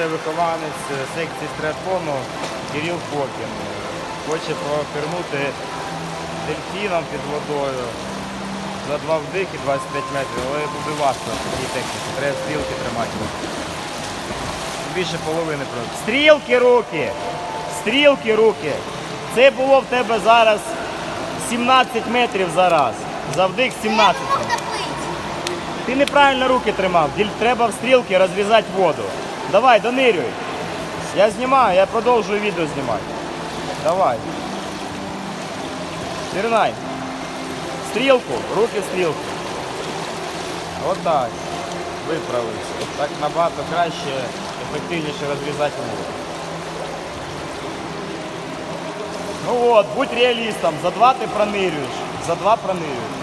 це вихованець е, секції стриатлону Кирил Фокін. Хоче пропірнути дельфіном під водою за два вдихи 25 метрів, але буде важко в такій техніці. Треба стрілки тримати. Більше половини просто. Стрілки руки! Стрілки руки! Це було в тебе зараз 17 метрів за раз. За вдих 17. Як? Ти неправильно руки тримав. Треба в стрілки розрізати воду. Давай, донирюй. Я знімаю, я продовжую відео знімати. Давай. Пірнай. Стрілку, руки в стрілку. Отак. Виправився. Так набагато краще, ефективніше розрізати воду. Ну от, будь реалістом, за два ти пронирюєш. За два пронирюєш.